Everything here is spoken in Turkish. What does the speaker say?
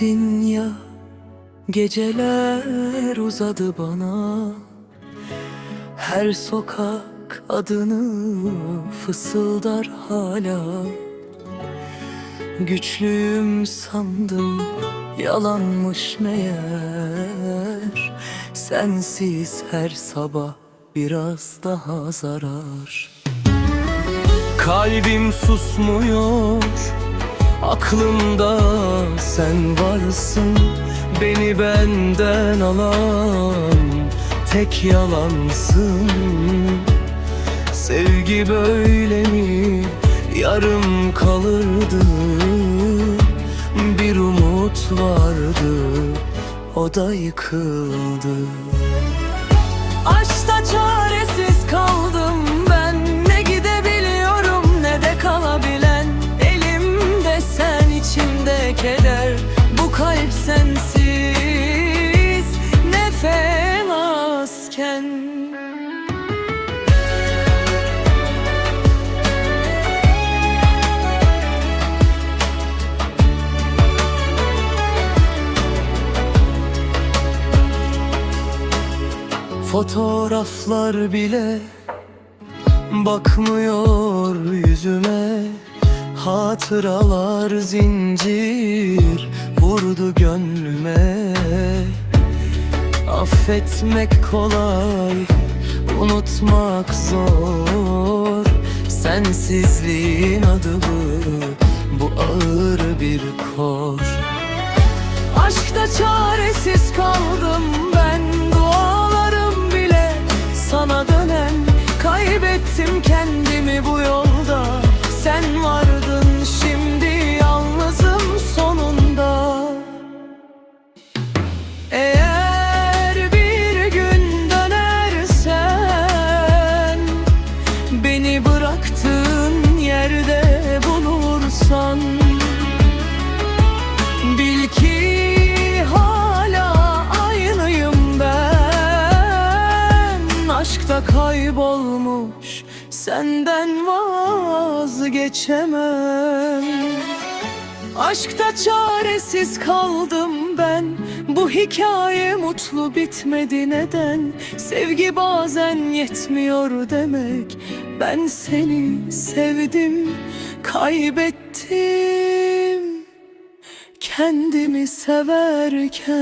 Dedin ya geceler uzadı bana. Her sokak adını fısıldar hala. Güçlüyüm sandım yalanmış meğer. Sensiz her sabah biraz daha zarar. Kalbim susmuyor Aklımda sen varsın Beni benden alan Tek yalansın. Sevgi böyle mi? Yarım kalırdı. Bir umut vardı O da yıkıldı. Aşkta çaresiz nefesken Fotoğraflar bile bakmıyor yüzüme. Hatıralar zincir vurdu gönlüme Affetmek kolay, unutmak zor. Sensizliğin adı bu, bu ağır bir kor. Aşkta çaresiz kaldım ben ben Aşkta kaybolmuş senden vazgeçemem. Aşkta çaresiz kaldım ben Bu hikaye mutlu bitmedi neden? Sevgi bazen yetmiyor demek Ben seni sevdim kaybettim. Kendimi severken